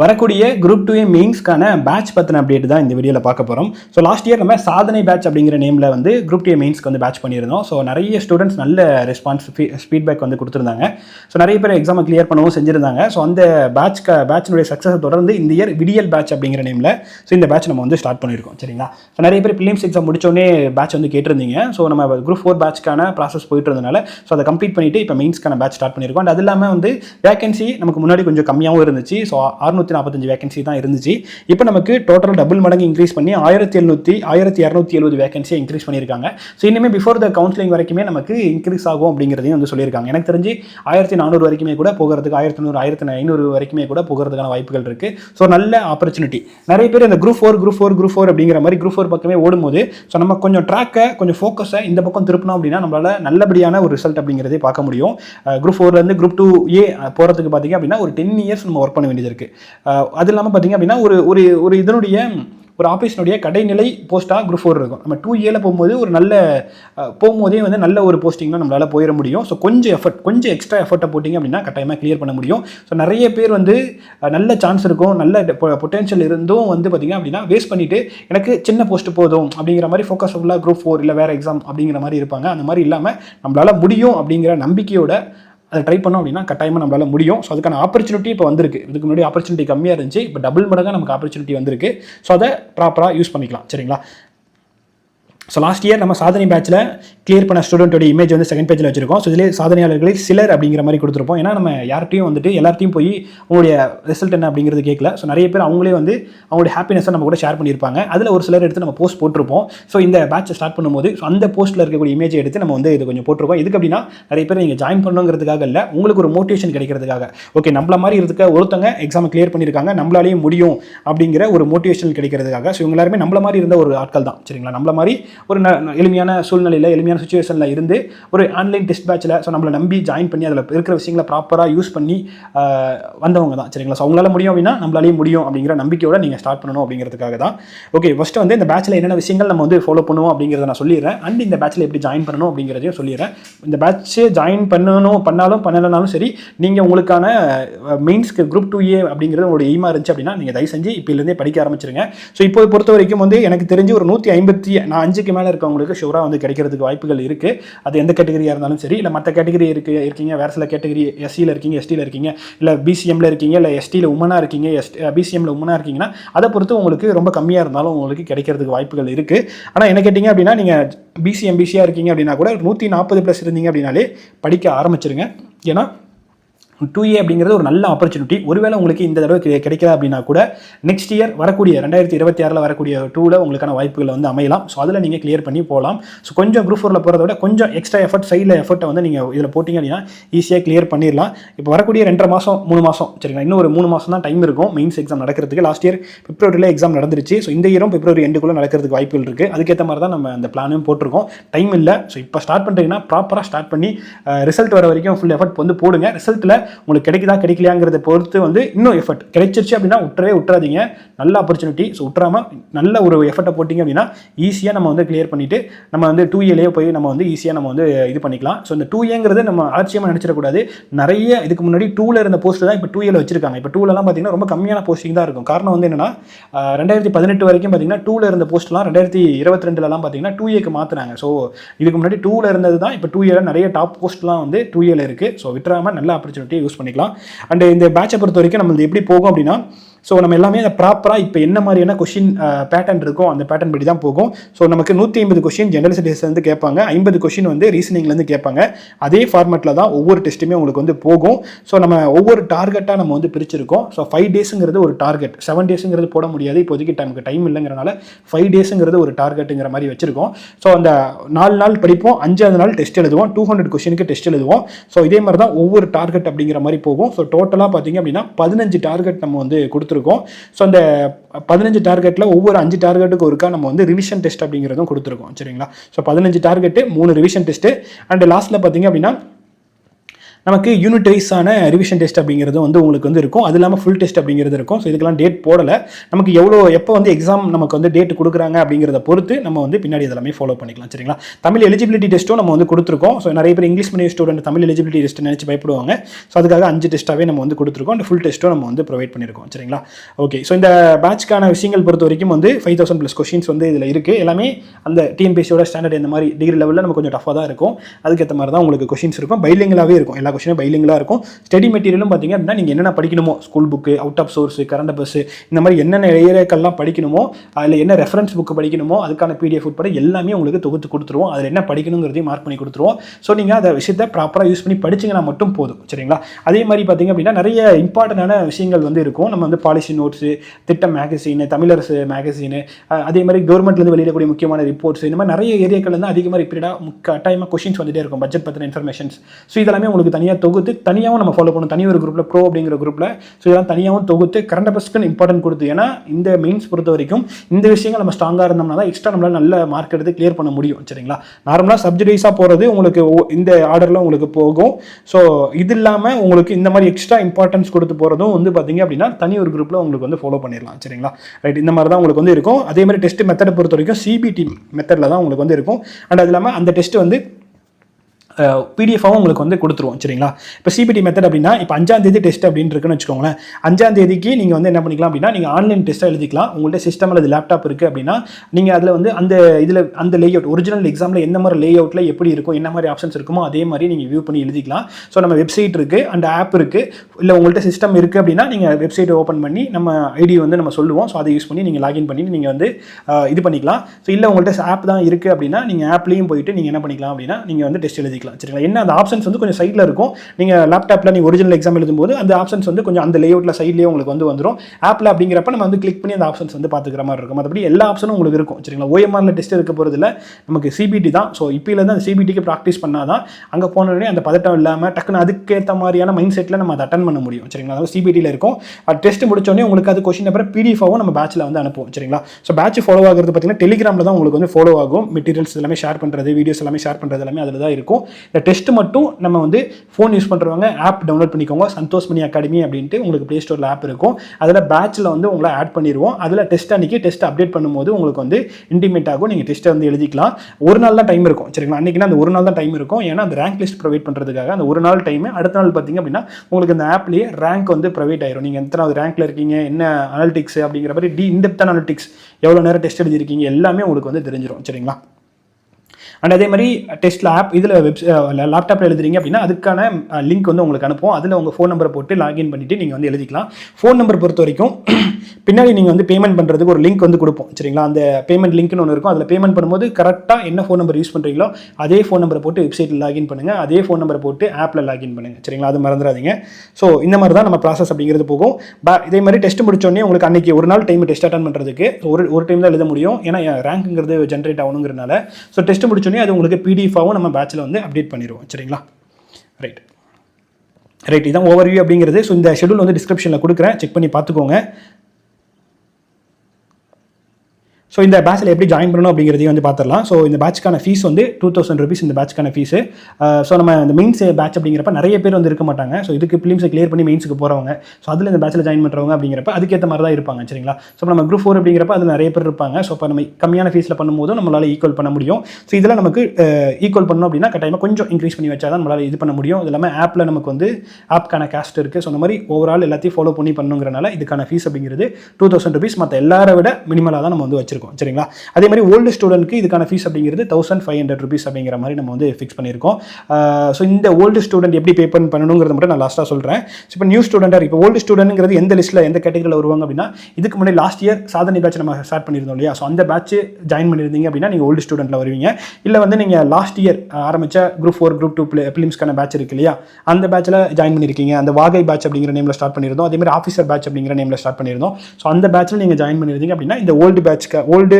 வரக்கூடிய group two A மெயின்ஸ்க்கான batch பற்றின அப்டேட் தான் இந்த வீடியோவில் பார்க்க போகிறோம் ஸோ லாஸ்ட் இயர் நம்ம சாதனை பேட்ச் அப்படிங்கிற நேமில் வந்து குரூப் டூ ஏ மெயின்ஸ்க்கு வந்து பேட்ச் பண்ணியிருந்தோம். ஸோ நிறைய ஸ்டூடெண்ட்ஸ் நல்ல ரெஸ்பான்ஸ் ஃபீட்பேக் வந்து கொடுத்துருந்தாங்க. ஸோ நிறைய பேர் எக்ஸாமை கிளியர் பண்ணவும் செஞ்சிருந்தாங்க. ஸோ அந்த பேட்ச் பேட்சினுடைய சக்ஸஸை தொடர்ந்து இந்த இயர் விடியல் பேட்ச் அப்படிங்கிற நேமில் ஸோ இந்த பேட்ச் நம்ம வந்து ஸ்டார்ட் பண்ணியிருக்கோம். சரிங்களா? ஸோ நிறைய பேர் பிலிம்ஸ் எக்ஸாம் முடிச்சோடனே பேட்ச் வந்து கேட்டிருந்தீங்க. ஸோ நம்ம குரூப் ஃபோர் பேட்ச்க்கான ப்ராசஸ் போயிட்டு இருந்தனால ஸோ அதை கம்ப்ளீட் பண்ணிட்டு இப்போ மெயின்ஸ்க்கான பேட்ச் ஸ்டார்ட் பண்ணியிருக்கோம். அண்ட் அது இல்லாமல் வந்து வேகன்சி நமக்கு முன்னாடி கொஞ்சம் கம்மியாகவும் இருந்துச்சு. ஸோ அறுநூற்றி நாற்பத்தஞ்சு வேகன்சி தான் இருந்துச்சு. இப்போ நமக்கு டோட்டல் டபுள் மடங்கு இன்க்ரீஸ் பண்ணி ஆயிரத்தி எழுநூற்றி ஆயிரத்தி இரநூத்தி எழுபது வேகன்சியை இன்க்ரீஸ் பண்ணியிருக்காங்க. ஸோ இனிமேல் பிஃபோர் த கவுன்சிலிங் வரைக்குமே நமக்கு இன்க்ரீஸ் ஆகும் அப்படிங்கிறதையும் வந்து சொல்லியிருக்காங்க. எனக்கு தெரிஞ்சு ஆயிரத்தி நானூறு வரைக்குமே கூட போகிறதுக்கு ஆயிரத்தி நூறு ஆயிரத்தி ஐநூறு வரைக்குமே கூட போகிறதுக்கான வாய்ப்புகள் இருக்குது ஸோ நல்ல ஆப்பர்ச்சுனிட்டி நிறைய பேர் இந்த group four group four group four அப்படிங்கிற மாதிரி குரூப் ஃபோர் பக்கமே ஓடும்போது ஸோ நம்ம கொஞ்சம் ட்ராக்கை கொஞ்சம் ஃபோக்கஸை இந்த பக்கம் திருப்பினோம் அப்படின்னா நம்மளால நல்லபடியான ஒரு ரிசல்ட் அப்படிங்கிறதே பார்க்க முடியும். குரூப் ஃபோர்லேருந்து குரூப் டூ ஏ போகிறதுக்கு பார்த்தீங்க அப்படின்னா ஒரு டென் இயர்ஸ் நம்ம ஒர்க் பண்ண வேண்டியது இருக்குது அது இல்லாமல் பார்த்தீங்க அப்படின்னா ஒரு ஒரு ஒரு இதனுடைய ஒரு ஆஃபீஸினுடைய கடைநிலை போஸ்ட்டாக குரூப் ஃபோர் இருக்கும். நம்ம டூ ஏல போகும்போது ஒரு நல்ல போகும்போதே வந்து நல்ல ஒரு போஸ்டிங்லாம் நம்மளால் போயிட முடியும். ஸோ கொஞ்சம் எஃபர்ட் கொஞ்சம் எக்ஸ்ட்ரா எஃபர்ட்டை போட்டிங்க அப்படின்னா கட்டாயமாக கிளியர் பண்ண முடியும். ஸோ நிறைய பேர் வந்து நல்ல சான்ஸ் இருக்கும் நல்ல பொட்டென்ஷியல் இருந்தும் வந்து பார்த்திங்க அப்படின்னா வேஸ்ட் பண்ணிவிட்டு எனக்கு சின்ன போஸ்ட்டு போதும் அப்படிங்கிற மாதிரி ஃபோக்கஸ் ஃபுல்லாக குரூப் ஃபோர் இல்லை வேறு எக்ஸாம் அப்படிங்கிற மாதிரி இருப்பாங்க. அந்த மாதிரி இல்லாமல் நம்மளால் முடியும் அப்படிங்கிற நம்பிக்கையோட அதை ட்ரை பண்ணோம் அப்படின்னா கட்டாயமாக நம்மளால் முடியும். ஸோ அதுக்கான ஆப்பர்ச்சுனிட்டி இப்போ வந்திருக்கு. இதுக்கு முன்னாடி ஆப்பர்ச்சுனிட்டி கம்மியாக இருந்துச்சு. இப்போ டபுள் மடங்காக நமக்கு ஆப்பர்ச்சுனிட்டி வந்திருக்கு. ஸோ அதை ப்ராப்பராக யூஸ் பண்ணிக்கலாம். சரிங்களா? ஸோ லாஸ்ட் இயர் நம்ம சாதனை பேட்சில் கிளியர் பண்ண ஸ்டூடெண்ட்டோட இமேஜ் வந்து செகண்ட் பேஜில் வச்சிருக்கோம். ஸோ இதிலே சாதனையாளர்களை சிலர் அப்படிங்கிற மாதிரி கொடுத்துருப்போம். ஏன்னா நம்ம யார்ட்டையும் வந்துட்டு எல்லார்ட்டையும் போய் உங்களுடைய ரிசல்ட் என்ன அப்படிங்கிறது கேட்கல. ஸோ நிறைய பேர் அவங்களே வந்து அவங்களுடைய ஹாப்பினஸை நம்ம கூட ஷேர் பண்ணியிருப்பாங்க. அதில் ஒரு சிலர் எடுத்து நம்ம போஸ்ட் போட்டிருப்போம். ஸோ இந்த பேட்சை ஸ்டார்ட் பண்ணும்போது ஸோ அந்த போஸ்ட்டில் இருக்கக்கூடிய இமேஜை எடுத்து நம்ம வந்து இது கொஞ்சம் போட்டிருக்கோம். இதுக்கு அப்படின்னா நிறைய பேர் நீங்கள் ஜாயின் பண்ணணுங்கிறதுக்காக இல்லை உங்களுக்கு ஒரு மோட்டிவேஷன் கிடைக்கிறதுக்காக. ஓகே நம்மள மாதிரி இருக்க ஒருத்தங்க எக்ஸாம் கிளியர் பண்ணியிருக்காங்க நம்மளாலேயும் முடியும் அப்படிங்கிற ஒரு மோட்டிவேஷன் கிடைக்கிறதுக்காக. ஸோ இவங்க எல்லாருமே நம்மள மாதிரி இருந்த ஒரு ஆட்கள் தான். சரிங்களா? நம்மள மாதிரி ஒரு ந- எளிமையான சூழ்நிலையில் எளிமையான சுச்சுவேஷனில் இருந்து ஒரு ஆன்லைன் டெஸ்ட் பேட்சில் ஸோ நம்மளை நம்பி ஜாயின் பண்ணி அதில் இருக்கிற விஷயங்களை ப்ராப்பராக யூஸ் பண்ணி வந்தவங்க தான் சரிங்களா? ஸோ அவங்களால முடியும் அப்படின்னா நம்மளாலேயும் முடியும் அப்படிங்கிற நம்பிக்கையோட நீங்கள் ஸ்டார்ட் பண்ணணும் அப்படிங்கிறதுக்காக தான். ஓகே ஃபஸ்ட்டு வந்து இந்த பேட்சில் என்னென்ன விஷயங்கள் நம்ம வந்து ஃபாலோ பண்ணுவோம் அப்படிங்கிறத நான் சொல்லிடுறேன். அண்ட் இந்த பேட்சில் எப்படி ஜாயின் பண்ணணும் அப்படிங்கிறதையும் சொல்லிடுறேன். இந்த பேட்சே ஜாயின் பண்ணணும் பண்ணாலும் பண்ணலைனாலும் சரி நீங்கள் உங்களுக்கான மெயின்ஸ்க்கு குரூப் டூ ஏ அப்படிங்கிறது உங்களுடைய எய்மாக இருந்துச்சு அப்படின்னா நீங்கள் தயவு செஞ்சு இப்போலேருந்தே படிக்க ஆரம்பிச்சிருங்க. ஸோ இப்போ பொறுத்த வரைக்கும் வந்து எனக்கு தெரிஞ்சு ஒரு நூற்றி ஐம்பத்தி நான் அஞ்சு அஞ்சுக்கு மேலே இருக்கவங்களுக்கு ஷூராக வந்து கிடைக்கிறதுக்கு வாய்ப்புகள் இருக்குது அது எந்த கேட்டகரியாக இருந்தாலும் சரி இல்லை மற்ற கேட்டகரி இருக்கு இருக்கீங்க வேறு சில கேட்டகரி எஸ்சியில் இருக்கீங்க எஸ்டியில் இருக்கீங்க இல்லை பிசிஎம்ல இருக்கீங்க இல்லை எஸ்டியில் உமனாக இருக்கீங்க எஸ் பிசிஎம்ல உமனாக இருக்கீங்கன்னா அதை பொறுத்து உங்களுக்கு ரொம்ப கம்மியாக இருந்தாலும் உங்களுக்கு கிடைக்கிறதுக்கு வாய்ப்புகள் இருக்குது ஆனால் என்ன கேட்டிங்க அப்படின்னா நீங்கள் பிசிஎம்பிசியாக இருக்கீங்க அப்படின்னா கூட நூற்றி நாற்பது ப்ளஸ் இருந்தீங்க அப்படின்னாலே படிக்க ஆரம்பிச்சிருங்க. ஏன்னா டூ ஏ அப்படிங்கிறது ஒரு நல்ல ஆப்பர்ச்சுனிட்டி ஒருவேளை உங்களுக்கு இந்த தடவை கிடை- கிடைக்கல அப்படின்னா கூட நெக்ஸ்ட் இயர் வரக்கூடிய ரெண்டாயிரத்தி இருபத்தி ஆறில் வரக்கூடிய டூவில் உங்களுக்கான வாய்ப்புகளை வந்து அமையலாம். ஸோ அதில் நீங்கள் கிளியர் பண்ணி போகலாம் ஸோ கொஞ்சம் குரூப் ஃபோரில் போகிறத விட கொஞ்சம் எக்ஸ்ட்ரா எஃபர்ட் சைடில் எஃபர்ட்டை வந்து நீங்கள் இதில் போட்டிங்க அப்படின்னா ஈஸியாக கிளியர் பண்ணிடலாம் இப்போ வரக்கூடிய ரெண்டரை மாதம் மூணு மாதம் சரிங்களா? இன்னும் ஒரு மூணு மாதம் தான் டைம் இருக்கும் மெயின்ஸ் எக்ஸாம் நடக்கிறதுக்கு. லாஸ்ட் இயர் பிப்ரவரியில் எக்ஸாம் நடந்துருச்சு. ஸோ இந்த இயரும் பிப்ரவரி எண்டுக்குள்ளே நடக்கிறதுக்கு வாய்ப்புகள் இருக்குது அதுக்கேற்ற மாதிரி தான் நம்ம அந்த பிளானும் போட்டிருக்கோம். டைம் இல்லை. ஸோ இப்போ ஸ்டார்ட் பண்ணுறீங்கன்னா ப்ராப்பராக ஸ்டார்ட் பண்ணி ரிசல்ட் வர வரைக்கும் ஃபுல் எஃபர்ட் வந்து போடுங்க. ரிசல்ட்டில் உங்களுக்கு கிடைக்குதா கிடைக்கலையாங்கிறத பொறுத்து வந்து இன்னும் எஃபர்ட் கிடைச்சிருச்சு அப்படின்னா விட்டுறவே விட்டுறாதீங்க நல்ல ஆப்பர்ச்சுனிட்டி ஸோ விட்டுறாம நல்ல ஒரு எஃபர்ட்டை போட்டிங்க அப்படின்னா ஈஸியாக நம்ம வந்து கிளியர் பண்ணிவிட்டு நம்ம வந்து டூ ஏலேயே போய் நம்ம வந்து ஈஸியாக நம்ம வந்து இது பண்ணிக்கலாம். ஸோ இந்த டூ ஏங்கிறது நம்ம ஆச்சரியமாக நினச்சிடக்கூடாது. நிறைய இதுக்கு முன்னாடி டூவில் இருந்த போஸ்ட் தான் இப்போ டூ ஏல வச்சிருக்காங்க. இப்போ டூலெலாம் பார்த்தீங்கன்னா ரொம்ப கம்மியான போஸ்டிங் தான் இருக்கும். காரணம் வந்து என்னன்னா ரெண்டாயிரத்தி பதினெட்டு வரைக்கும் பார்த்தீங்கன்னா டூவில் இருந்த போஸ்ட்லாம் ரெண்டாயிரத்தி இருபத்தி ரெண்டுலலாம் பார்த்தீங்கன்னா டூ ஏக்கு மாற்றினாங்க ஸோ இதுக்கு முன்னாடி டூவில் இருந்தது தான் இப்போ டூ ஏல நிறைய டாப் போஸ்ட்லாம் வந்து டூ ஏல இருக்குது ஸோ விட்டுறாமல் நல்ல ஆப்பர்ச்சுனிட்டி யூஸ் பண்ணிக்கலாம். அண்ட் இந்த பேட்சை பொறுத்த வரைக்கும் நம்ம எப்படி போகும் அப்படின்னா ஸோ நம்ம எல்லாமே அதை ப்ராப்பராக இப்போ என்ன மாதிரியான கொஷின் பேட்டர்ன் இருக்கோ அந்த பேட்டர்ன் படி தான் போகும். ஸோ நமக்கு நூற்றி ஐம்பது கொஷின் ஜென்ரல் ஸ்டடீஸ்லேருந்து கேட்பாங்க. ஐம்பது கொஷின் வந்து ரீசனிங்லேருந்து கேட்பாங்க. அதே ஃபார்மேட்டில் தான் ஒவ்வொரு டெஸ்ட்டுமே உங்களுக்கு வந்து போகும். ஸோ நம்ம ஒவ்வொரு டார்கெட்டாக நம்ம வந்து பிரிச்சிருக்கோம். ஸோ ஃபைவ் டேஸுங்கிறது ஒரு டார்கெட் செவன் டேஸுங்கிறது போட முடியாது. இப்போதைக்கு நமக்கு டைம் இல்லைங்கிறனால ஃபைவ் டேஸுங்கிறது ஒரு டார்கெட்டுங்கிற மாதிரி வச்சிருக்கோம். ஸோ அந்த நாலு நாள் படிப்போம். அஞ்சாவது நாள் டெஸ்ட் எழுதுவோம். டூ ஹண்ட்ரட் கொஷினுக்கு டெஸ்ட் எழுதுவோம். ஸோ இதே மாதிரி தான் ஒவ்வொரு டார்கெட் அப்படிங்கிற மாதிரி போகும். ஸோ டோட்டலாக பார்த்தீங்க அப்படின்னா பதினஞ்சு டார்கெட் நம்ம வந்து கொடுத்து கொடுத்துருக்கோம். ஸோ அந்த பதினஞ்சு டார்கெட்டில் ஒவ்வொரு அஞ்சு டார்கெட்டுக்கு ஒருக்கா நம்ம வந்து ரிவிஷன் டெஸ்ட் அப்படிங்கிறதும் கொடுத்துருக்கோம். சரிங்களா? ஸோ பதினஞ்சு டார்கெட்டு மூணு ரிவிஷன் டெஸ்ட்டு அண்ட் லாஸ்ட்டில் பார்த்தீங்க அப்படின்னா நமக்கு யூனிட் வைஸான ரிவிஷன் டெஸ்ட் அப்படிங்கிறது வந்து உங்களுக்கு வந்து இருக்கும். அது இல்லாமல் ஃபுல் டெஸ்ட் அப்படிங்கிறது இருக்கும். ஸோ இதுக்கெல்லாம் டேட் போடலை. நமக்கு எவ்வளோ எப்போ வந்து எக்ஸாம் நமக்கு வந்து டேட் கொடுக்குறாங்க அப்படிங்கிறத பொறுத்து நம்ம வந்து பின்னாடி இதெல்லாமே ஃபாலோ பண்ணிக்கலாம். சரிங்களா? தமிழ் எலிஜிபிலிட்டி டெஸ்ட்டும் நம்ம வந்து கொடுத்துருக்கோம். ஸோ நிறைய பேர் English medium student Tamil eligibility test நினச்சி பயப்படுவாங்க. ஸோ அதுக்காக அஞ்சு டெஸ்ட்டாகவே நம்ம வந்து கொடுத்துருக்கோம். அந்த ஃபுல் டெஸ்ட்டும் நம்ம வந்து ப்ரொவைட் பண்ணியிருக்கோம் சரிங்களா? ஓகே ஸோ இந்த பேட்ச்க்கான விஷயங்கள் பொறுத்த வரைக்கும் வந்து ஃபைவ் தௌசண்ட் ப்ளஸ் கொஷின்ஸ் வந்து இதில் இருக்குது எல்லாமே அந்த டிஎன்பிஎஸ்சியோட ஸ்டாண்டர்ட் இந்த மாதிரி டிகிரி லெவலில் நம்ம கொஞ்சம் டஃபாக தான் இருக்கும். அதுக்கேற்ற மாதிரி தான் உங்களுக்கு கொஷின்ஸ் இருக்கும். பைலிங்கலாகவே இருக்கும். எல்லா கொஷினும் பைலிங்களாக இருக்கும். ஸ்டடி மெட்டீரியலும் பார்த்தீங்க அப்படின்னா நீங்கள் என்னென்ன படிக்கணுமோ school book out of source current affairs இந்த மாதிரி என்னென்ன ஏரியாக்கள்லாம் படிக்கணுமோ அதில் என்ன ரெஃபரன்ஸ் புக் படிக்கணுமோ அதுக்கான பிடிஎஃப் உட்பட எல்லாமே உங்களுக்கு தொகுத்து கொடுத்துருவோம். அதில் என்ன படிக்கணுங்கிறதையும் மார்க் பண்ணி கொடுத்துருவோம். ஸோ நீங்கள் அந்த விஷயத்தை ப்ராப்பராக யூஸ் பண்ணி படிச்சிங்கன்னா மட்டும் போதும். சரிங்களா? அதே மாதிரி பார்த்தீங்க அப்படின்னா நிறைய இம்பார்ட்டண்டான விஷயங்கள் வந்து இருக்கும். நம்ம வந்து பாலிசி நோட்ஸு திட்டம் மேகசீனு தமிழரசு மேகசீனு அதே மாதிரி கவர்மெண்ட்லேருந்து வெளியிடக்கூடிய முக்கியமான ரிப்போர்ட்ஸ் இந்த மாதிரி நிறைய ஏரியாக்கள் வந்து அதிகமாக ரிப்பீட்டாக கட்டாயமாக கொஷின்ஸ் வந்துகிட்டே இருக்கும். பட்ஜெட் பற்றின இன்ஃபர்மேஷன்ஸ் ஸோ இதெல்லாமே உங்களுக்கு தனியாக தொகுத்து தனியாகவும் நம்ம ஃபாலோ பண்ணணும். தனி ஒரு குரூப்பில் ப்ரோ அப்படிங்கிற குரூப்பில் ஸோ இதெல்லாம் தனியாகவும் தொகுத்து கரண்ட் அஃபேர்ஸ்க்கு இம்பார்ட்டன்ட் கொடுத்து ஏன்னா இந்த மெயின்ஸ் பொறுத்த வரைக்கும் இந்த விஷயங்கள் நம்ம ஸ்ட்ராங்காக இருந்தோம்னா தான் எக்ஸ்ட்ரா நம்மளால் நல்ல மார்க் எடுத்து கிளியர் பண்ண முடியும் சரிங்களா? நார்மலாக சப்ஜெக்டைஸாக போகிறது உங்களுக்கு இந்த ஆர்டரில் உங்களுக்கு போகும். ஸோ இது இல்லாமல் உங்களுக்கு இந்த மாதிரி எக்ஸ்ட்ரா இம்பார்ட்டன்ஸ் கொடுத்து போகிறதும் வந்து பார்த்தீங்க அப்படின்னா தனி ஒரு குரூப்பில் உங்களுக்கு வந்து ஃபாலோ பண்ணிடலாம் சரிங்களா? ரைட் இந்த மாதிரி தான் உங்களுக்கு வந்து இருக்கும். அதே மாதிரி டெஸ்ட் மெத்தடை பொறுத்த வரைக்கும் சிபிடி மெத்தடில் தான் உங்களுக்கு வந்து இருக்கும். அண்ட் அது இல்லாமல் அந்த டெஸ்ட் வந்து பிடிஎஃபாகவும் உங்களுக்கு வந்து கொடுத்துருவோம் சரிங்களா? இப்போ சிபிடி மெத்தட் அப்படின்னா இப்போ அஞ்சாம் தேதி டெஸ்ட் அப்படின்னு இருக்குன்னு வச்சுக்கோங்களேன். அஞ்சாம் தேதிக்கு நீங்கள் வந்து என்ன பண்ணிக்கலாம் அப்படின்னா நீங்கள் ஆன்லைன் டெஸ்ட்டாக எழுதிக்கலாம். உங்கள்கிட்ட சிஸ்டம் அல்லது லேப்டாப் இருக்குது அப்படின்னா நீங்கள் அதில் வந்து அந்த இதில் அந்த லே அவுட் ஒரிஜினல் எக்ஸாமில் எந்த மாதிரி லே அவுட்டில் எப்படி இருக்கும் என்ன மாதிரி ஆப்ஷன்ஸ் இருக்குமோ அதே மாதிரி நீங்கள் வியூ பண்ணி எழுதிக்கலாம். ஸோ நம்ம வெப்சைட் இருக்குது அந்த ஆப் இருக்குது இல்லை உங்கள்கிட்ட சிஸ்டம் இருக்குது அப்படின்னா நீங்கள் வெப்சைட்டை ஓப்பன் பண்ணி நம்ம ஐடி வந்து நம்ம சொல்லுவோம். ஸோ அதை யூஸ் பண்ணி நீங்கள் லாகின் பண்ணி நீங்கள் வந்து இது பண்ணிக்கலாம். ஸோ இல்லை உங்கள்கிட்ட ஆப் தான் இருக்குது அப்படின்னா நீங்கள் ஆப்லேயும் போயிட்டு நீங்கள் என்ன பண்ணிக்கலாம் அப்படின்னா நீங்கள் வந்து டெஸ்ட் எழுதிக்கலாம். சரிங்களா? என்ன அந்த ஆப்ஷன்ஸ் வந்து கொஞ்சம் சைடில் இருக்கும். நீங்கள் லேப்டாப்பில் நீங்கள் ஒரிஜினல் எக்ஸாம் எழுதும்போது அந்த ஆப்ஷன்ஸ் வந்து கொஞ்சம் அந்த லேஅவுட்டில் சைட்லேயே உங்களுக்கு வந்து வந்துடும் ஆப்பில் அப்படிங்கிறப்ப நம்ம வந்து கிளிக் பண்ணி அந்த ஆப்ஷன்ஸ் வந்து பார்த்துக்கிற மாதிரி இருக்கும். மற்றபடி எல்லா ஆப்ஷனும் உங்களுக்கு இருக்கும். சரிங்களா? ஓஎம்ஆரில் டெஸ்ட் இருக்க போகிறதுல நமக்கு சிபிடி தான். ஸோ இப்போலேருந்து அந்த சிபிடிக்கு ப்ராக்டிஸ் பண்ணால் தான் அங்கே போனோடனே அந்த பதட்டம் இல்லாமல் டக்குன்னு அதுக்கேற்ற மாதிரியான மைண்ட் செட்டில் நம்ம அதை அட்டன் பண்ண முடியும். சரிங்களா? அதாவது சிபிடியில் இருக்கும். டெஸ்ட் முடிச்சோடனே உங்களுக்கு அது கொஷின் அப்புறம் பிடிஎஃபாகவும் நம்ம பேட்சில் வந்து அனுப்புவோம். சரிங்களா? ஸோ பேட்ச் ஃபாலோ ஆகிறது பார்த்தீங்கன்னா டெலிகிராமில் தான் உங்களுக்கு வந்து ஃபாலோ ஆகும். மெட்டீரியல்ஸ் எல்லாமே ஷேர் பண்ணுறது வீடியோஸ் எல்லாமே ஷேர் பண்ணுறது எல்லாமே அதில் தான் இருக்கும். இந்த டெஸ்ட் மட்டும் நம்ம வந்து ஃபோன் யூஸ் பண்ணுறவங்க ஆப் டவுன்லோட் பண்ணிக்கோங்க. சந்தோஷ் மணி அகாடமி அப்படின்ட்டு உங்களுக்கு ப்ளே ஸ்டோரில் ஆப் இருக்கும். அதில் பேட்சில் வந்து உங்களை ஆட் பண்ணிடுவோம் அதில் டெஸ்ட் அன்றைக்கி டெஸ்ட் அப்டேட் பண்ணும்போது உங்களுக்கு வந்து இன்டிமேட் ஆகும். நீங்கள் டெஸ்ட்டை வந்து எழுதிக்கலாம். ஒரு நாள் தான் டைம் இருக்கும். சரிங்களா? அன்றைக்கினா அந்த ஒரு நாள் தான் டைம் இருக்கும். ஏன்னா அந்த ரேங்க் லிஸ்ட் ப்ரொவைட் பண்ணுறதுக்காக அந்த ஒரு நாள் டைம் அடுத்த நாள் பார்த்தீங்க அப்படின்னா உங்களுக்கு அந்த ஆப்லேயே ரேங்க் வந்து ப்ரொவைட் ஆயிரும். நீங்கள் எத்தனாவது ரேங்க்ல இருக்கீங்க? என்ன அனாலிட்டிக்ஸ் அப்படிங்கிற மாதிரி டி இன்டெப்தான அனாலிட்டிக்ஸ் எவ்வளோ நேரம் டெஸ்ட் எழுதிருக்கீங்க எல்லாமே உங்களுக்கு வந்து தெரிஞ்சிடும் சரிங்களா? அண்ட் அதே மாதிரி டெஸ்ட்டில் ஆப் இதில் வெப் லேப்டாப்பில் எழுதுறீங்க அப்படின்னா அதுக்கான லிங்க் வந்து உங்களுக்கு அனுப்புவோம். அதில் உங்கள் ஃபோன் நம்பரை போட்டு லாகின் பண்ணிவிட்டு நீங்கள் வந்து எழுதிக்கலாம். ஃபோன் நம்பர் பொறுத்த வரைக்கும் பின்னாடி நீங்கள் வந்து பேமெண்ட் பண்ணுறதுக்கு ஒரு லிங்க் வந்து கொடுப்போம். சரிங்களா? அந்த பேமெண்ட் லிங்க்னு ஒன்று இருக்கும். அதில் பேமெண்ட் பண்ணும்போது கரெக்டாக என்ன ஃபோன் நம்பர் யூஸ் பண்ணுறீங்களோ அதே ஃபோன் நம்பரை போட்டு வெப்சைட்டில் லாகின் பண்ணுங்கள் அதே ஃபோன் நம்பரை போட்டு ஆப்பில் லாகின் பண்ணுங்கள் சரிங்களா? அது மறந்துடாதீங்க. ஸோ இந்த மாதிரி தான் நம்ம ப்ராசஸ் அப்படிங்கிறது போகும். ப- இதே மாதிரி டெஸ்ட் முடிச்சோடனே உங்களுக்கு அன்றைக்கி ஒரு நாள் டைம் டெஸ்ட் அட்டன் பண்ணுறதுக்கு ஒரு ஒரு டைம் தான் எழுத முடியும். ஏன்னா ரேங்க்குங்கிறது ஜென்ரேட் ஆகணுங்கிறனால ஸோ டெஸ்ட் முடிச்சோடனே அது உங்களுக்கு பிடிஎஃபாகவும் நம்ம பேட்சில் வந்து அப்டேட் பண்ணிடுவோம் சரிங்களா? ரைட் ரைட் இதான் ஓவர்வியூ அப்படிங்கிறது. ஸோ இந்த ஷெடியூல் வந்து டிஸ்கிரிப்ஷனில் கொடுக்குறேன். செக் பண்ணி பார்த்துக்கோங்க. ஸோ இந்த பேட்சில் எப்படி ஜாயின் பண்ணணும் அப்படிங்கிறதையும் வந்து பார்த்துடலாம். ஸோ இந்த பேட்ச்க்கான ஃபீஸ் வந்து டூ தௌசண்ட் ருபீஸ் இந்த பேட்ச்க்கான ஃபீஸு ஸோ நம்ம இந்த மெயின்ஸ் பேட்ச் அப்படிங்கிறப்ப நிறைய பேர் வந்து இருக்க மாட்டாங்க. ஸோ இதுக்கு ஃபிலிம்ஸை கிளியர் பண்ணி மெயின்ஸுக்கு போகிறவங்க ஸோ அதில் இந்த பேட்சில் ஜாயின் பண்ணுறவங்க அப்படிங்கிறப்ப அதுக்கேற்ற மாதிரி தான் இருப்பாங்க சரிங்களா? ஸோ நம்ம குரூப் ஃபோர் அப்படிங்கிறப்ப அதில் நிறைய பேர் இருப்பாங்க. ஸோ இப்போ நம்ம கம்மியான ஃபீஸில் பண்ணும்போது நம்மளால் ஈக்குவல் பண்ண முடியும். ஸோ இதில் நமக்கு uh, ஈக்குவல் பண்ணணும் அப்படின்னா கட்டாயமாக கொஞ்சம் இன்க்ரீஸ் பண்ணி வச்சா தான் நம்மளால் இது பண்ண முடியும். இது இல்லாமல் ஆப்பில் நமக்கு வந்து ஆப்க்கான காஸ்ட் இருக்குது ஸோ அந்த மாதிரி ஓவரால் எல்லாத்தையும் ஃபாலோ பண்ணி பண்ணுங்கிறனால இதுக்கான ஃபீஸ் அப்படிங்கிறது டூ தௌசண்ட் ருபீஸ் மற்ற எல்லாரை விட மினிமலாக தான் நம்ம வந்து வச்சிருக்கோம். சரிங்களா? அதே மாதிரி ஓல்டு ஸ்டூடெண்ட்க்கு இதுக்கான ஃபீஸ் அப்படிங்கிறது தௌசண்ட் ஃபைவ் ஹண்ட்ரட் ருபீஸ் அப்படிங்கிற மாதிரி நம்ம வந்து ஃபிக்ஸ் பண்ணியிருக்கோம். ஸோ இந்த ஓல்டு ஸ்டூடெண்ட் எப்படி பே பண்ண பண்ணணுங்கிறத மட்டும் நான் லாஸ்ட்டாக சொல்கிறேன் ஸோ இப்போ நியூ ஸ்டூடெண்டாக இப்போ ஓல்டு ஸ்டூடெண்ட்ங்கிறது எந்த லிஸ்ட்டில் எந்த கேட்டகரியில் வருவாங்க அப்படின்னா இதுக்கு முன்னாடி லாஸ்ட் இயர் சாதனை பேட்ச் நம்ம ஸ்டார்ட் பண்ணியிருந்தோம் இல்லையா? ஸோ அந்த பேட்ச் ஜாயின் பண்ணியிருந்தீங்க அப்படின்னா நீங்கள் ஓல்டு ஸ்டூடெண்ட்டில் வருவீங்க. இல்லை வந்து நீங்கள் லாஸ்ட் இயர் ஆரம்பித்த குரூப் ஃபோர் குரூப் டூ பிளே பிலிம்ஸ்க்கான பேட்ச் இருக்கு இல்லையா? அந்த பேட்சில் ஜாயின் பண்ணியிருக்கீங்க. அந்த வாகை பேட்ச் அப்படிங்கிற நேமில் ஸ்டார்ட் பண்ணியிருந்தோம். அதே மாதிரி ஆஃபீஸர் பேட்ச் அப்படிங்கிற நேமில் ஸ்டார்ட் பண்ணியிருந்தோம். ஸோ அந்த பேட்சில் நீங்கள் ஜாயின் பண்ணியிருந்தீங்க அப்படின்னா இந்த ஓல்டு பேட்ச்க்கு ஓல்டு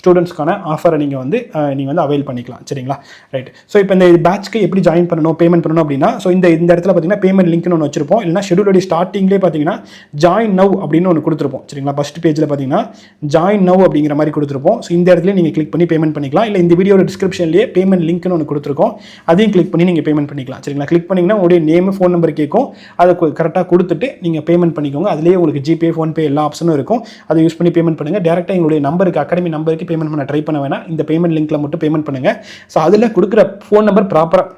ஸ்டூடெண்ட்ஸ்க்கான ஆஃபரை நீங்கள் வந்து uh, நீங்கள் வந்து அவைல் பண்ணிக்கலாம். சரிங்களா? ரைட் ஸோ இப்போ இந்த பேட்ச்க்கு எப்படி ஜாயின் பண்ணணும் பேமெண்ட் பண்ணணும் அப்படின்னா ஸோ இந்த இந்த இடத்துல பார்த்தீங்கன்னா பேமெண்ட் லிங்க்னு ஒன்று வச்சிருப்போம். இல்லைனா ஷெடியூலோட ஸ்டார்டிங்லேயே பார்த்தீங்கன்னா ஜாயின் நவ் அப்படின்னு ஒன்று கொடுத்துருப்போம். சரிங்களா? ஃபஸ்ட் பேஜில் பார்த்தீங்கன்னா ஜாயின் நவ் அப்படிங்கிற மாதிரி கொடுத்துருப்போம். ஸோ இந்த இடத்துல நீங்கள் கிளிக் பண்ணி பேமெண்ட் பண்ணிக்கலாம். இல்லை இந்த வீடியோட டிஸ்கிரிப்ஷன்லேயே பேமெண்ட் லிங்க்னு ஒன்று கொடுத்துருக்கோம். அதையும் கிளிக் பண்ணி நீங்கள் பேமெண்ட் பண்ணிக்கலாம். சரிங்களா? கிளிக் பண்ணிங்கன்னா உங்களுடைய நேம் ஃபோன் நம்பர் கேட்கும். அதை கரெக்டாக கொடுத்துட்டு நீங்கள் பேமெண்ட் பண்ணிக்கோங்க. அதுலேயே உங்களுக்கு ஜிபே ஃபோன்பே எல்லா ஆப்ஷனும் இருக்கும். அதை யூஸ் பண்ணி பேமெண்ட் பண்ணுங்கள் டேரெக்டாக எங்களுடைய நம்பருக்கு அகாடமி நம்பருக்கு பேமெண்ட் பண்ண ட்ரை பண்ண வேணாம். இந்த பேமெண்ட் லிங்க்கில் மட்டும் பேமெண்ட் பண்ணுங்கள் ஸோ அதில் கொடுக்குற ஃபோன் நம்பர் ப்ராப்பராக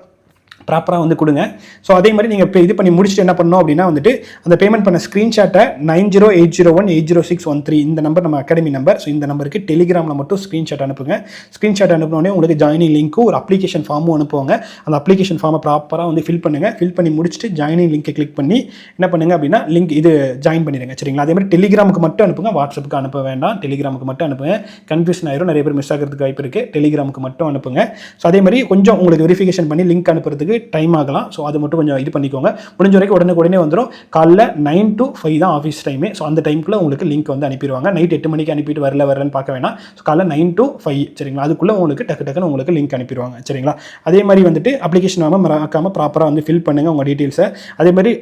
ப்ராப்பராக வந்து கொடுங்க. ஸோ அதே மாதிரி நீங்கள் இப்போ இது பண்ணி முடிச்சுட்டு என்ன பண்ணணும் அப்படின்னா வந்துட்டு அந்த பேமெண்ட் பண்ண ஸ்க்ரீன்ஷாட்டை nine zero eight zero one eight zero six one three இந்த நம்பர் நம்ம அகாடமி நம்பர் ஸோ இந்த நம்பருக்கு டெலிகிராமில் மட்டும் ஸ்க்ரீன்ஷாட் அனுப்புங்க. ஸ்க்ரீன்ஷாட் அனுப்பினோடனே உங்களுக்கு ஜாயினிங் லிங்க்கும் ஒரு அப்ளிகேஷன் ஃபார்மும் அனுப்புவாங்க. அந்த அப்ளிகேஷன் ஃபார்மை ப்ராப்பராக வந்து ஃபில் பண்ணுங்கள் ஃபில் பண்ணி முடிச்சுட்டு ஜாயினிங் லிங்க்கை கிளிக் பண்ணி என்ன பண்ணுங்க அப்படின்னா லிங்க் இது ஜாயின் பண்ணிடுங்க. சரிங்களா? அதே மாதிரி டெலிகிராமுக்கு மட்டும் அனுப்புங்க. வாட்ஸ்அப்புக்கு அனுப்ப வேண்டாம். டெலிகிராமுக்கு மட்டும் அனுப்புங்க. கன்ஃபியூஷன் ஆயிரும். நிறைய பேர் மிஸ் ஆகிறதுக்கு வாய்ப்பு இருக்குது டெலிகிராமுக்கு மட்டும் அனுப்புங்க. ஸோ அதே மாதிரி கொஞ்சம் உங்களுக்கு வெரிஃபிகேஷன் பண்ணி லிங்க் அனுப்புறதுக்கு டைம் ஆகலாம். ஸோ அது மட்டும் கொஞ்சம் இது பண்ணிக்கோங்க. முடிஞ்ச வரைக்கும் உடனே உடனே வந்துடும் காலைல நைன் டு ஃபைவ் தான் ஆஃபீஸ் டைமே ஸோ அந்த டைமுக்குள்ள உங்களுக்கு லிங்க் வந்து அனுப்பிடுவாங்க நைட் எட்டு மணிக்கு அனுப்பிட்டு வரல வரலன்னு பார்க்க வேணாம். ஸோ காலைல நைன் டு ஃபைவ் சரிங்களா? அதுக்குள்ளே உங்களுக்கு டக்கு டக்குன்னு உங்களுக்கு லிங்க் அனுப்பிடுவாங்க சரிங்களா? அதே மாதிரி வந்துட்டு அப்ளிகேஷன் ஆகாமல் மறக்காம ப்ராப்பராக வந்து ஃபில் பண்ணுங்கள் உங்கள் டீட்டெயில்ஸை அதே மாதிரி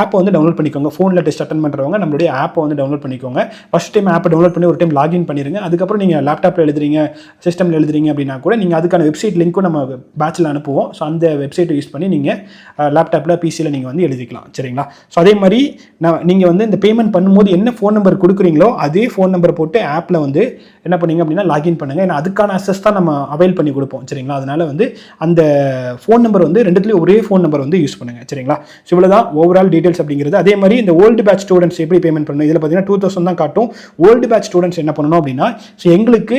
ஆப்பை வந்து டவுன்லோட் பண்ணிக்கோங்க. ஃபோனில் டெஸ்ட் அட்டன் பண்ணுறவங்க நம்மளுடைய ஆப்பை வந்து டவுன்லோட் பண்ணிக்கோங்க. ஃபஸ்ட் டைம் ஆப்பை டவுன்லோட் பண்ணி ஒரு டைம் லாகின் பண்ணிருங்க. அதுக்கப்புறம் நீங்கள் லேப்டாப்பில் எழுதுறீங்க சிஸ்டமில் எழுதுறீங்க அப்படின்னா கூட நீங்கள் அதுக்கான வெப்சைட் லிங்க்கும் நம்ம பேட்சில் அனுப்புவோம். ஸோ அந்த வெப்சைட் ஷீட்டை யூஸ் பண்ணி நீங்கள் லேப்டாப்பில் பிசியில் நீங்கள் வந்து எழுதிக்கலாம். சரிங்களா? ஸோ அதே மாதிரி நான் நீங்கள் வந்து இந்த பேமெண்ட் பண்ணும்போது என்ன ஃபோன் நம்பர் கொடுக்குறீங்களோ அதே ஃபோன் நம்பர் போட்டு ஆப்பில் வந்து என்ன பண்ணீங்க அப்படின்னா லாகின் பண்ணுங்கள் ஏன்னா அதுக்கான அசஸ் தான் நம்ம அவைல் பண்ணி கொடுப்போம். சரிங்களா? அதனால வந்து அந்த ஃபோன் நம்பர் வந்து ரெண்டுத்துலேயும் ஒரே ஃபோன் நம்பர் வந்து யூஸ் பண்ணுங்கள் சரிங்களா? ஸோ இவ்வளோ தான் ஓவரால் டீட்டெயில்ஸ் அப்படிங்கிறது. அதே மாதிரி இந்த ஓல்டு பேட்ச் ஸ்டூடெண்ட்ஸ் எப்படி பேமெண்ட் பண்ணணும்? இதில் பார்த்தீங்கன்னா டூ தௌசண்ட் தான் காட்டும். ஓல்டு பேட்ச் ஸ்டூடெண்ட்ஸ் என்ன பண்ணணும் அப்படின்னா ஸோ எங்களுக்கு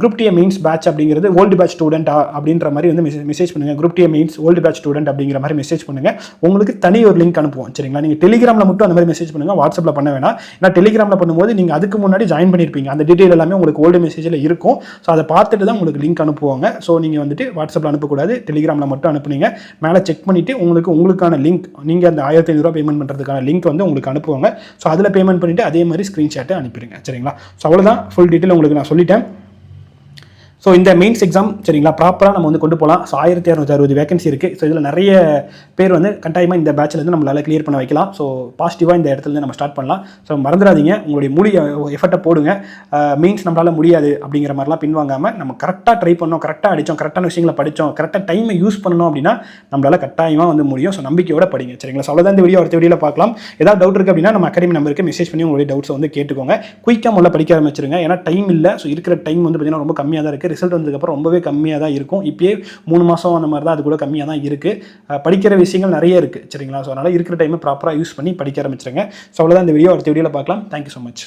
குரூப் டிஏ மீன்ஸ் பேட்ச் அப்படிங்கிறது ஓல்டு பேட்ச் ஸ்டூடெண்ட் அப்படின்ற மாதிரி வந்து மெசேஜ் மெசேஜ் பண்ணுங்கள் group DA means old batch student அப்படிங்கிற மாதிரி மெசேஜ் பண்ணுங்கள் உங்களுக்கு தனி ஒரு லிங்க் அனுப்புவோம். சரிங்களா? நீங்கள் டெலிகிராமில் மட்டும் அந்த மாதிரி மெசேஜ் பண்ணுங்கள் வாட்ஸ்அப்பில் பண்ண வேணாம். ஏன்னா டெலிகிராமில் பண்ணும்போது நீங்கள் அதுக்கு முன்னாடி ஜாயின் பண்ணியிருப்பீங்க அந்த டீட்டெயில் எல்லாமே உங்களுக்கு ஓல்டு மெசேஜில் இருக்கும். ஸோ அதை பார்த்துட்டு தான் உங்களுக்கு லிங்க் அனுப்புவாங்க. ஸோ நீங்கள் வந்துட்டு வாட்ஸ்அப்பில் அனுப்பக்கூடாது. டெலிகிராமில் மட்டும் அனுப்புனீங்க. மேலே செக் பண்ணிவிட்டு உங்களுக்கு உங்களுக்கான லிங்க் நீங்கள் அந்த ஆயிரத்தி ஐநூறுரூவா பேமெண்ட் பண்ணுறதுக்கான லிங்க் வந்து உங்களுக்கு அனுப்புவாங்க. ஸோ அதில் பேமெண்ட் பண்ணிவிட்டு அதே மாதிரி ஸ்க்ரீன்ஷாட்டை அனுப்பிடுங்க. சரிங்களா? ஸோ அவ்வளோதான் ஃபுல் டீட்டெயில் உங்களுக்கு நான் சொல்லிட்டேன். ஸோ இந்த மெயின்ஸ் எக்ஸாம் சரிங்களா ப்ராப்பராக நம்ம வந்து கொண்டு போகலாம் ஸோ ஆயிரத்தி இரநூத்தி அறுபது வேகன்சி இருக்குது ஸோ இதில் நிறைய பேர் வந்து கட்டாயமாக இந்த பேட்சில் வந்து நம்மளால் கிளியர் பண்ண வைக்கலாம். ஸோ பாசிட்டிவாக இந்த இடத்துலருந்து நம்ம ஸ்டார்ட் பண்ணலாம். ஸோ மறந்துடாதீங்க. உங்களுடைய முடி எஃபர்ட்டை போடுங்க. மெயின்ஸ் நம்மளால் முடியாது அப்படிங்கிற மாதிரிலாம் பின்வாங்காமல் நம்ம கரெக்டாக ட்ரை பண்ணோம் கரெக்டாக அடித்தோம் கரெக்டான விஷயங்களை படித்தோம் கரெக்டாக டைமை யூஸ் பண்ணணும் அப்படின்னா நம்மளால் கட்டாயமாக வந்து முடியும். ஸோ நம்பிக்கையோட படிங்க. சரிங்களா? ஸோ அவ்வளோதான் இந்த வீடியோ அடுத்த வீடியோவில் பார்க்கலாம். ஏதாவது டவுட் இருக்குது அப்படின்னா நம்ம அகாடமி நம்பருக்கு மெசேஜ் பண்ணி உங்களுடைய டவுட்ஸை வந்து கேட்டுக்கோங்க. குயிக்காக முதல்ல படிக்க ஆரம்பிச்சிருங்க. ஏன்னா டைம் இல்லை. ஸோ இருக்கிற டைம் வந்து பார்த்தீங்கன்னா ரொம்ப கம்மியாக தான் இருக்குது ரிசல்ட் வந்ததுக்கப்புறம் ரொம்பவே கம்மியாக தான் இருக்கும். இப்பயே மூணு மாதம் அந்த மாதிரி தான் அது கூட கம்மியாக தான் இருக்குது படிக்கிற விஷயங்கள் நிறைய இருக்குது சரிங்களா? ஸோ அதனால் இருக்கிற டைமை ப்ராப்பராக யூஸ் பண்ணி படிக்க ஆரம்பிச்சிருங்க. ஸோ அவ்வளோதான் இந்த வீடியோ அடுத்த வீடியோவில் பார்க்கலாம். Thank you so much